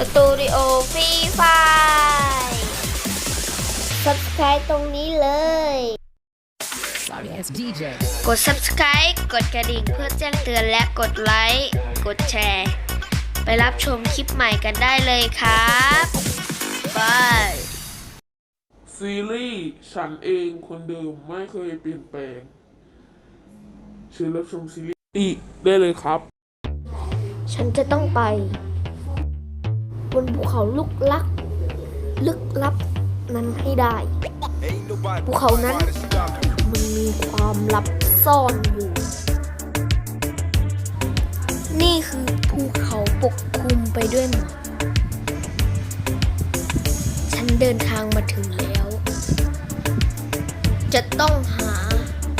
สตูดิโอฟรีไฟ subscribe ตรงนี้เลย Sorry, it's DJ. กด subscribe กดกระดิ่งเพื่อแจ้งเตือนและกดไลค์ กดแชร์ ไปรับชมคลิปใหม่กันได้เลยครับบาย ซีรีส์ฉันเองคนเดิมไม่เคยเปลี่ยนแปลงเชิญรับชมซีรีส์อีกได้เลยครับ ฉันจะต้องไป บนภูเขาลุกลัก ลึกลับนั้นให้ได้ ภูเขานั้นมันมีความลับซ่อนอยู่ นี่คือภูเขาปกคลุมไปด้วยหมอกฉันเดินทางมาถึงแล้ว จะต้องหา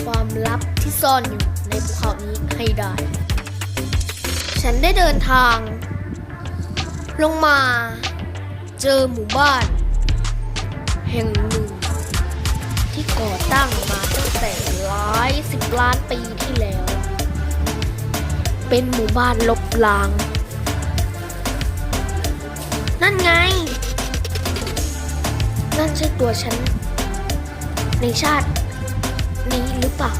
ความลับที่ซ่อนอยู่ในภูเขานี้ให้ได้ ฉันได้เดินทาง ลงมา เจอหมู่บ้าน แห่งหนึ่ง ที่ก่อตั้งมาตั้งแต่หลายสิบล้านปีที่แล้ว เป็นหมู่บ้านลบล้าง นั่นไง นั่นใช่ตัวฉัน ในชาตินี้หรือเปล่า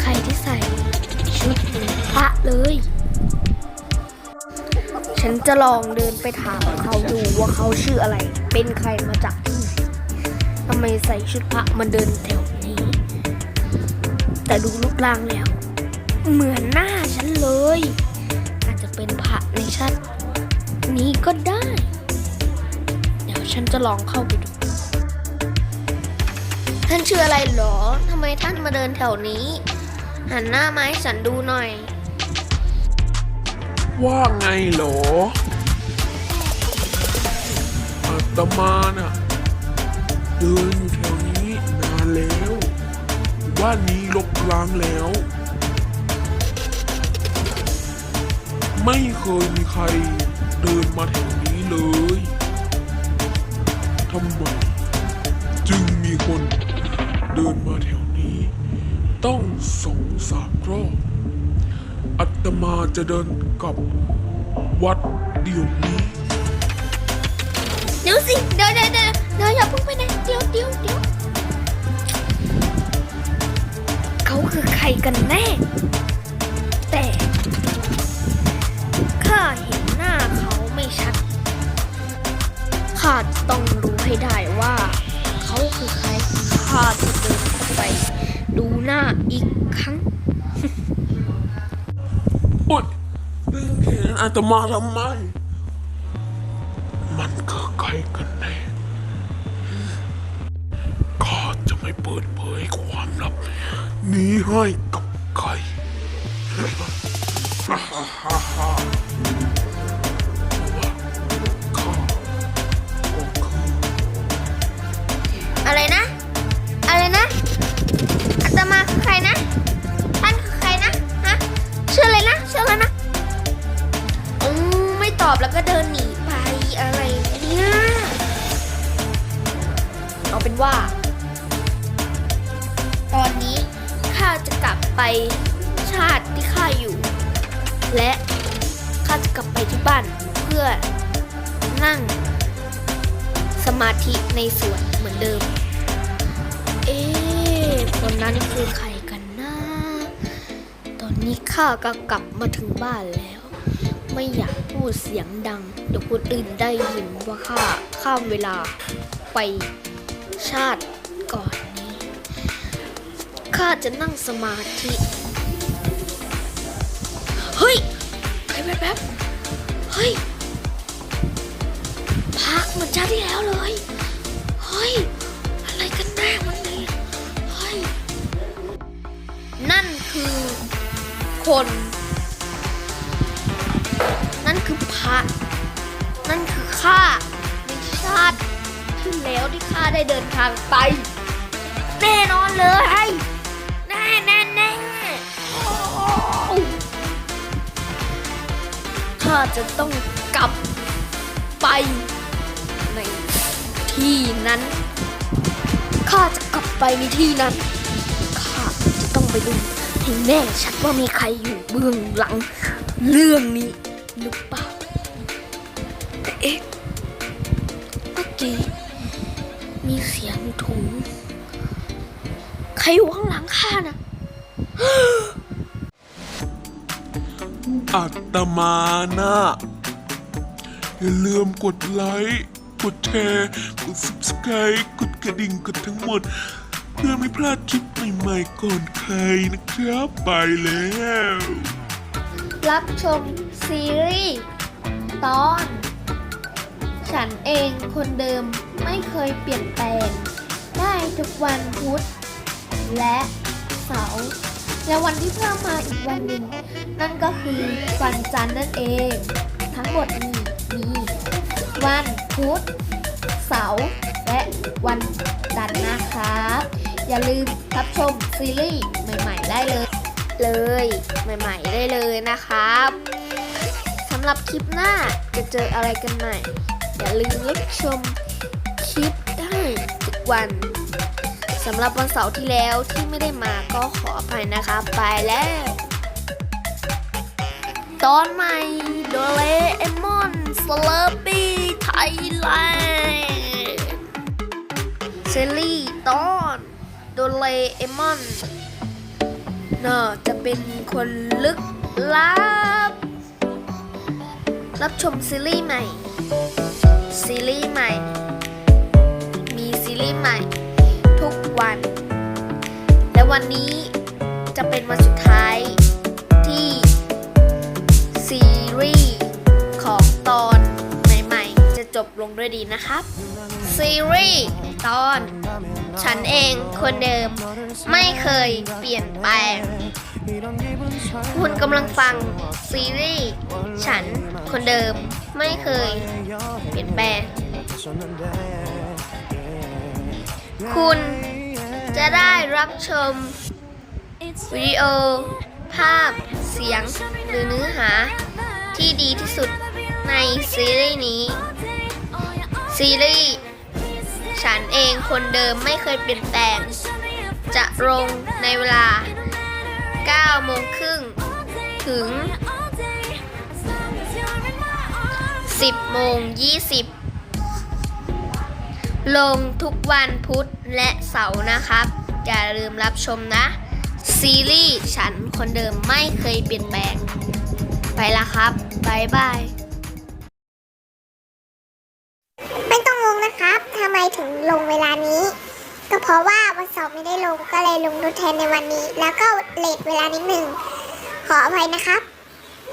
ใครที่ใส่ชุดพระเลย ฉันจะลองเดินไปถามเขาดูว่าเขาชื่ออะไร เป็นใครมาจากที่ไหนทำไมใส่ชุดพระมาเดินแถวนี้ แต่ดูรูปร่างแล้ว เหมือนหน้าฉันเลย อาจจะเป็นพระในชาตินี้ก็ได้ เดี๋ยวฉันจะลองเข้าไปดู ท่านชื่ออะไรเหรอทำไมท่านมาเดินแถวนี้ หันหน้ามาให้ฉันดูหน่อย ว่าไงเหรออาตมาน่ะเดินอยู่แถวนี้นานแล้วว่านนี้ลกล้างแล้ว ไม่เคยมีใครเดินมาแถวนี้เลยทำไมจึงมีคนเดินมาแถวนี้ ต้องสงสามรอบ อัตมาจะเดินกลับวัดเดี๋ยวนี้ เดี๋ยวสิ เดี๋ยวเดี๋ยวเดี๋ยวเดี๋ยวอย่าเพิ่งไปไหนเดี๋ยวเดี๋ยวเดี๋ยวเขาคือใครกันแน่ แต่ข้าเห็นหน้าเขาไม่ชัด ข้าจะต้องรู้ให้ได้ว่า เขาคือใคร ข้าจะเดินเข้าไป ดูหน้าอีกครั้ง อาตมาทำไม มันคือใครกันแน่ข้าจะไม่เปิดเผยความลับนี้ให้ เป็นว่า ตอนนี้ข้าจะกลับไปชาติที่ข้าอยู่ และข้าจะกลับไปที่บ้านเพื่อนั่ง สมาธิในสวนเหมือนเดิม เอ๊ะคนนั้นคือใครกันนะ ตอนนี้ข้าก็กลับมาถึงบ้านแล้ว ไม่อยากพูดเสียงดัง เดี๋ยวคนอื่นได้ยินว่าข้าข้ามเวลาไป ชาติก่อนนี้ ข้าจะนั่งสมาธิ เฮ้ยไปแป๊บๆเฮ้ยพักเหมือนชาติที่แล้วเลย เฮ้ย อะไรกันแน่วันนี้เฮ้ย นั่นคือคน นั่นคือพระ นั่นคือข้า แล้วที่ข้าได้เดินทางไป แน่นอนเลยแน่แน่แน่ข้าจะต้องกลับไป ในที่นั้นข้าจะกลับไปในที่นั้นข้าจะต้องไปดูให้แน่ชัดว่ามีใครอยู่เบื้องหลัง เรื่องนี้หรือเปล่าเอ๊ะ มีเสียงถุง ใครอยู่ข้างหลังข้านะอัตมานะอย่าลืมกดไลค์ กดแชร์ กด subscribe กดกระดิ่งกดทั้งหมด เพื่อไม่พลาดคลิปใหม่ๆก่อนใครนะครับ ไปแล้ว รับชมซีรีส์ตอน ฉันเองคนเดิมไม่เคยเปลี่ยนแปลง ได้ทุกวันพุธ และเสาร์และวันที่เพิ่มมาอีกวันหนึ่ง นั่นก็คือวันจันทร์นั่นเอง ทั้งหมดมีมีวันพุธเสาร์และวันจันทร์นะครับ อย่าลืมรับชมซีรีส์ใหม่ ๆ ได้เลย เลยใหม่ ๆ ได้เลยนะครับสำหรับคลิปหน้าจะเจออะไรกันใหม่ อย่าลืมรับชมคลิปได้ทุกวันสำหรับวันเสาร์ที่แล้วที่ไม่ได้มาก็ขออภัยนะครับไปแล้ว ตอนใหม่โดเรเอมอนสเลอร์ปี้ไทยแลนด์เซรีตอนโดเรเอมอนน่าจะเป็นคนลึกลับ รับชมซีรีส์ใหม่ ซีรีส์ใหม่ มีซีรีส์ใหม่ ทุกวัน และวันนี้จะเป็นวันสุดท้ายที่ซีรีส์ของตอนใหม่ๆ จะจบลงด้วยดีนะครับ ซีรีส์ตอน ฉันเองคนเดิมไม่เคยเปลี่ยนแปลงคุณกำลังฟังซีรีส์ฉันคนเดิมไม่เคย เปลี่ยนแปลงคุณจะได้รับชม วิดีโอ ภาพ เสียง หรือเนื้อหา ที่ดีที่สุดในซีรีส์นี้ ซีรีส์ฉันเองคนเดิมไม่เคยเปลี่ยนแปลง จะลงในเวลา 9 โมงครึ่งถึง 10โมง20 ลงทุกวันพุธและเสาร์นะครับ อย่าลืมรับชมนะ ซีรีส์ฉันคนเดิมไม่เคยเปลี่ยนแปลง ไปละครับบายบายไม่ต้องงงนะครับทำไมถึงลงเวลานี้ ก็เพราะว่าวันเสาร์ไม่ได้ลงก็เลยลงทดแทนในวันนี้ แล้วก็เลทเวลานิดหนึ่งขออภัยนะครับ